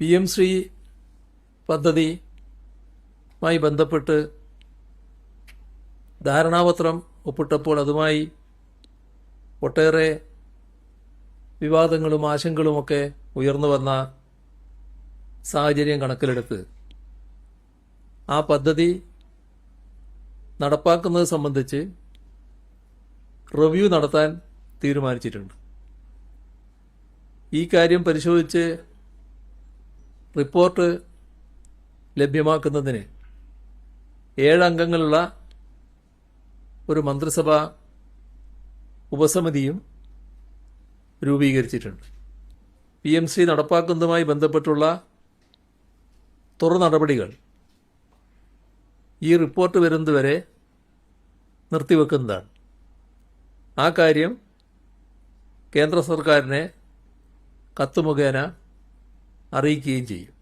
P M Shri പദ്ധതിയുമായി ബന്ധപ്പെട്ട് ധാരണാപത്രം ഒപ്പിട്ടപ്പോൾ അതുമായി ഒട്ടേറെ വിവാദങ്ങളും ആശങ്കകളുമൊക്കെ ഉയർന്നു വന്ന സാഹചര്യം കണക്കിലെടുത്ത് ആ പദ്ധതി നടപ്പാക്കുന്നത് സംബന്ധിച്ച് റിവ്യൂ നടത്താൻ തീരുമാനിച്ചിട്ടുണ്ട്. ഈ കാര്യം പരിശോധിച്ച് റിപ്പോർട്ട് ലഭ്യമാക്കുന്നതിന് ഏഴംഗങ്ങളുള്ള ഒരു മന്ത്രിസഭാ ഉപസമിതിയും രൂപീകരിച്ചിട്ടുണ്ട്. പി എം സി നടപ്പാക്കുന്നതുമായി ബന്ധപ്പെട്ടുള്ള തുറ നടപടികൾ ഈ റിപ്പോർട്ട് വരുന്നതുവരെ നിർത്തിവെക്കുന്നതാണ്. ആ കാര്യം കേന്ദ്ര സർക്കാരിനെ കത്ത് മുഖേന അറിയിക്കുകയും ചെയ്യും.